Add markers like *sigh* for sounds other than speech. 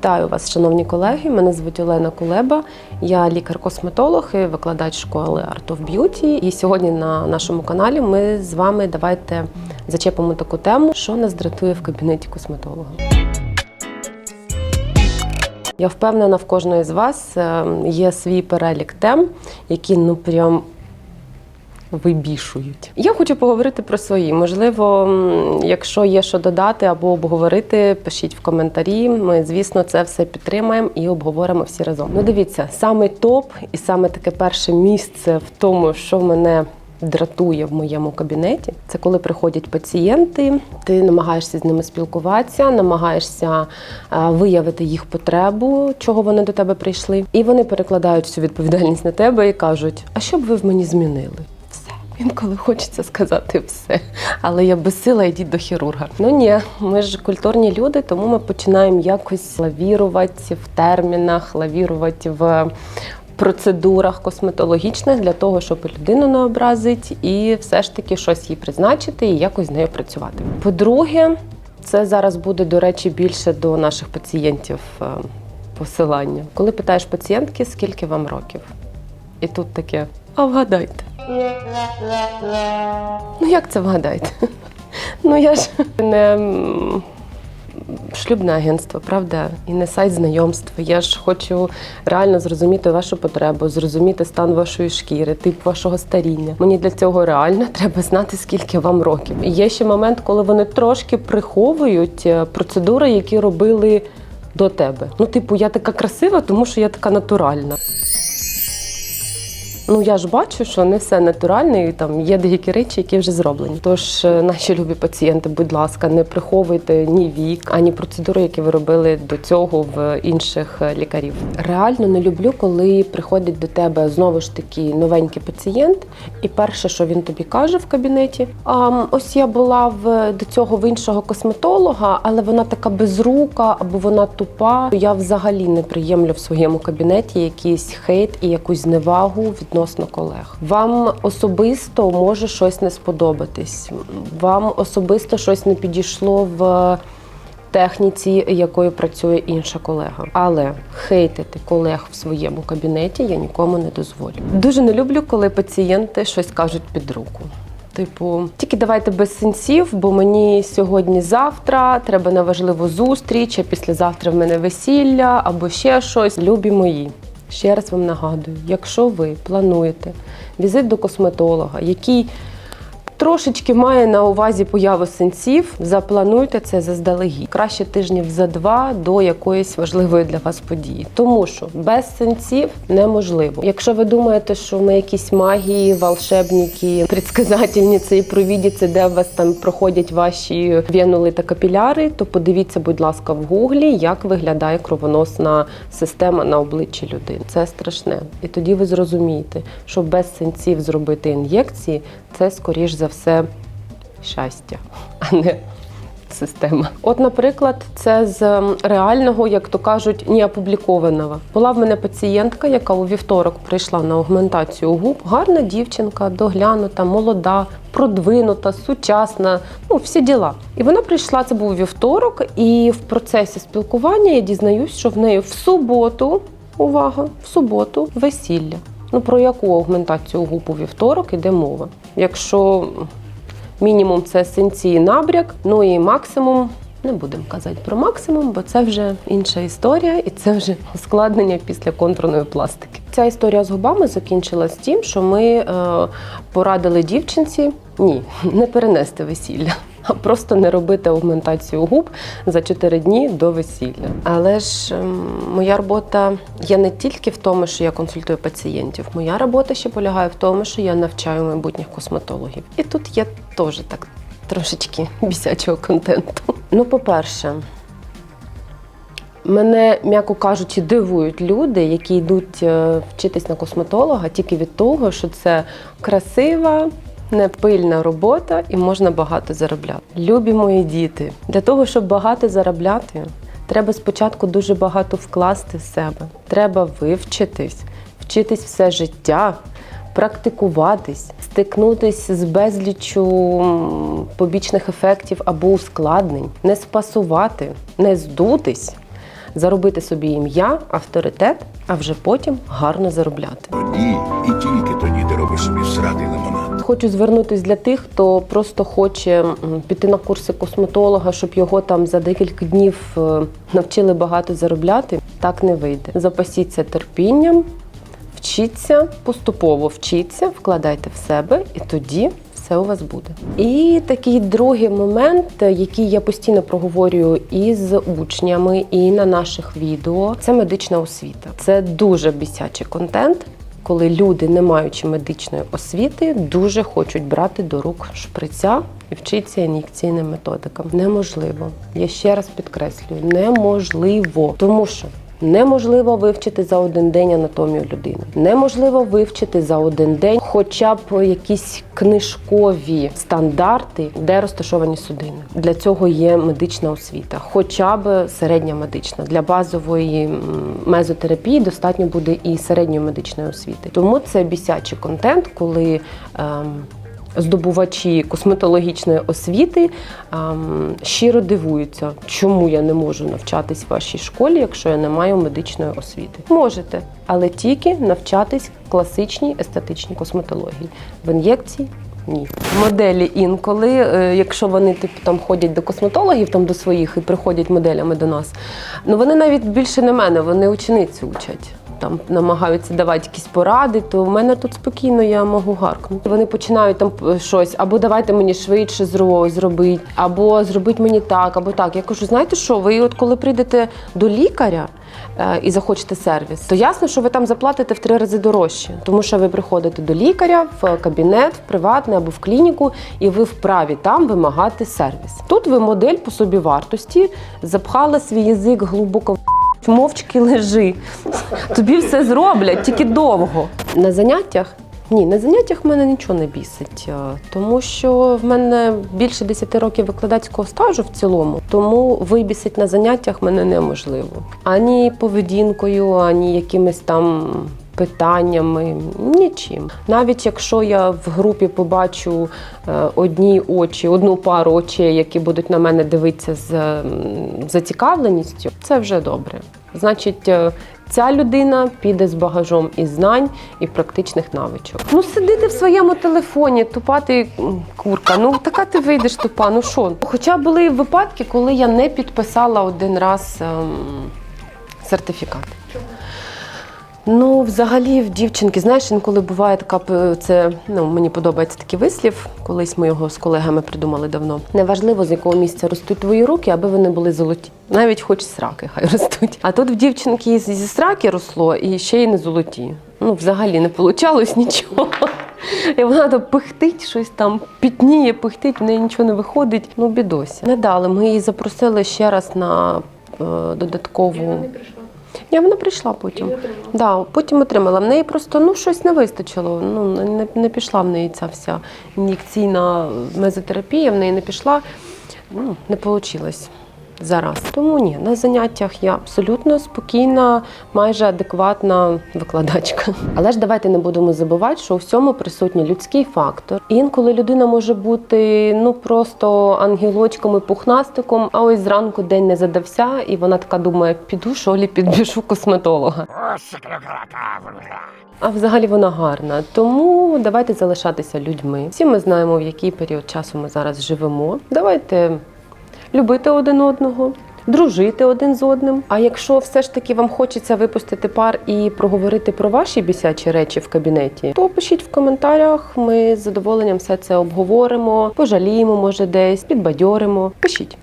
Вітаю вас, шановні колеги. Мене звуть Олена Кулеба. Я лікар-косметолог і викладач школи Art of Beauty. І сьогодні на нашому каналі ми з вами давайте зачепимо таку тему, що нас дратує в кабінеті косметолога. Я впевнена, в кожної з вас е, є свій перелік тем, які ну прям вибішують. Я хочу поговорити про свої. Можливо, якщо є що додати або обговорити, пишіть в коментарі. Ми, звісно, це все підтримаємо і обговоримо всі разом. Ну, дивіться, саме топ і саме таке перше місце в тому, що мене. Дратує в моєму кабінеті. Це коли приходять пацієнти, ти намагаєшся з ними спілкуватися, намагаєшся е, виявити їх потребу, чого вони до тебе прийшли. І вони перекладають всю відповідальність на тебе і кажуть: а що б ви в мені змінили? Інколи хочеться сказати все, але я безсила, йдіть до хірурга. Ну ні, ми ж культурні люди, тому ми починаємо якось лавірувати в термінах, лавірувати в процедурах косметологічних для того, щоб людину не образити і все ж таки щось їй призначити і якось з нею працювати. По-друге, це зараз буде, до речі, більше до наших пацієнтів е, посилання. Коли питаєш пацієнтки, скільки вам років? І тут таке, а вгадайте. Ну як це вгадайте? Ну я ж не шлюбне агентство, правда, і не сайт знайомств. Я ж хочу реально зрозуміти вашу потребу, зрозуміти стан вашої шкіри, тип вашого старіння. Мені для цього реально треба знати, скільки вам років. І є ще момент, коли вони трошки приховують е, процедури, які робили до тебе. Ну, типу, я така красива, тому що я така натуральна. Ну я ж бачу, що не все натуральне, і там є деякі речі, які вже зроблені. Тож, е, наші любі пацієнти, будь ласка, не приховуйте ні вік, ані процедури, які ви робили до цього в інших е, лікарів. Реально не люблю, коли приходить до тебе знову ж таки новенький пацієнт, і перше, що він тобі каже в кабінеті: а ось я була в до цього в іншого косметолога, але вона така безрука або вона тупа. Я взагалі не приємлю в своєму кабінеті якийсь хейт і якусь зневагу відносно колег. Вам особисто може щось не сподобатись. Вам особисто щось не підійшло в техніці, якою працює інша колега. Але хейтити колег в своєму кабінеті я нікому не дозволю. Дуже не люблю, коли пацієнти щось кажуть під руку. Типу, тільки давайте без сенсів, бо мені сьогодні-завтра треба на важливу зустріч, а післязавтра в мене весілля або ще щось. Любі мої. Ще раз вам нагадую, якщо ви плануєте візит до косметолога, який трошечки має на увазі появу сенсів, заплануйте це заздалегідь. Краще тижнів за два до якоїсь важливої для вас події. Тому що без сенсів неможливо. Якщо ви думаєте, що ми якісь магії, волшебники, предсказательниці і провідіці, де у вас там проходять ваші венули та капіляри, то подивіться, будь ласка, в гуглі, як виглядає кровоносна система на обличчі людини. Це страшне. І тоді ви зрозумієте, що без сенсів зробити ін'єкції це скоріш за все щастя, а не система. От, наприклад, це з реального, як то кажуть, неопублікованого. Була в мене пацієнтка, яка у вівторок прийшла на аугментацію губ. Гарна дівчинка, доглянута, молода, продвинута, сучасна, ну всі діла. І вона прийшла, це був вівторок, і в процесі спілкування я дізнаюсь, що в неї в суботу, увага, в суботу весілля. Ну про яку аугментацію губ у вівторок іде мова? Якщо мінімум це синці і набряк, ну і максимум. Не будемо казати про максимум, бо це вже інша історія, і це вже *laughs* ускладнення після контурної пластики. Ця історія з губами закінчилась тим, що ми е, порадили дівчинці ні, *laughs* не перенести весілля, просто не робити аугментацію губ за 4 дні до весілля. Але ж ем, моя робота є не тільки в тому, що я консультую пацієнтів. Моя робота ще полягає в тому, що я навчаю майбутніх косметологів. І тут є теж так трошечки *laughs* бісячого контенту. Ну, по-перше, Мене, м'яко кажучи, дивують люди, які йдуть е, вчитись на косметолога тільки від того, що це красива, непильна робота і можна багато заробляти. Любі мої діти, для того, щоб багато заробляти, треба спочатку дуже багато вкласти в себе. Треба вивчитись, вчитись все життя, практикуватись, стикнутись з безліччю побічних ефектів або ускладнень, не спасувати, не здутись заробити собі ім'я, авторитет, а вже потім гарно заробляти. Хочу звернутися для тих, хто просто хоче піти на курси косметолога, щоб його там за декілька днів е, навчили багато заробляти. Так не вийде. Запасіться терпінням, вчіться, поступово вчіться, вкладайте в себе, і тоді все у вас буде. І такий другий момент, е, який я постійно проговорюю і з учнями, і на наших відео, це медична освіта. Це дуже бісячий контент. Коли люди, не маючи медичної освіти, дуже хочуть брати до рук шприця і вчитися ін'єкційним методикам. Неможливо. Я ще раз підкреслюю, неможливо, тому що. Неможливо вивчити за один день анатомію людини. Неможливо вивчити за один день хоча б якісь книжкові стандарти, де розташовані судини. Для цього є медична освіта, хоча б середня медична. Для базової мезотерапії достатньо буде і середньої медичної освіти. Тому це бісячий контент, коли. Ем, Здобувачі косметологічної освіти щиро дивуються, чому я не можу навчатись в вашій школі, якщо я не маю медичної освіти. Можете, але тільки навчатись класичній естетичній косметології. В ін'єкції ні. Моделі інколи, е, якщо вони типу там ходять до косметологів, там до своїх і приходять моделями до нас, ну вони навіть більше не мене, вони учениці учать. Там намагаються давати якісь поради, то в мене тут спокійно я можу гаркнути. Вони починають там щось, або давайте мені швидше зро- зробити, або зробіть мені так, або так. Я кажу, знаєте що, ви от коли прийдете до лікаря е, і захочете сервіс, то ясно, що ви там заплатите в три рази дорожче, тому що ви приходите до лікаря в кабінет, в приватний або в клініку, і ви вправі там вимагати сервіс. Тут ви модель по собі вартості запхали свій язик глибоко. в Мовчки лежи. Тобі все зроблять, тільки довго. На заняттях ні, на заняттях мене нічого не бісить, е, тому що в мене більше 10 років викладацького стажу в цілому, тому вибісить на заняттях мене неможливо. Ані поведінкою, ані якимись там питаннями, нічим. Навіть якщо я в групі побачу е, одні очі, одну пару очей, які будуть на мене дивитися з зацікавленістю, це вже добре. Значить, е, ця людина піде з багажом і знань, і практичних навичок. Ну, сидити в своєму телефоні, тупа ти м, курка. Ну така ти вийдеш тупа. Ну що? Хоча були випадки, коли я не підписала один раз ем, сертифікат. Ну, взагалі, в дівчинки, знаєш, інколи буває така це. Ну мені подобається такий вислів. Колись ми його з колегами придумали давно. Неважливо, з якого місця ростуть твої руки, аби вони були золоті. Навіть хоч сраки хай *laughs* ростуть. А тут в дівчинки зі сраки росло і ще й не золоті. Ну, взагалі не вийшло *laughs* нічого. І вона там пихтить, щось там пітніє, пихтить, в неї нічого не виходить. Ну, бідосі. Не дали. Ми її запросили ще раз на е, додаткову. Ні, вона прийшла потім. Да, потім отримала. В неї просто ну, щось не вистачило. Ну, не, не пішла в неї ця вся ін'єкційна мезотерапія, в неї не пішла. Ну, не вийшло зараз. Тому ні, на заняттях я абсолютно спокійна, майже адекватна викладачка. Але ж давайте не будемо забувати, що у всьому присутній людський фактор. Інколи людина може бути ну просто ангелочком і пухнастиком, а ось зранку день не задався, і вона така думає: піду шолі, підбіжу косметолога. А взагалі вона гарна. Тому давайте залишатися людьми. Всі ми знаємо, в який період часу ми зараз живемо. Давайте любити один одного. Дружити один з одним. А якщо все ж таки вам хочеться випустити пар і проговорити про ваші бісячі речі в кабінеті, то пишіть в коментарях. Ми з задоволенням все це обговоримо, пожаліємо, може, десь підбадьоримо. Пишіть.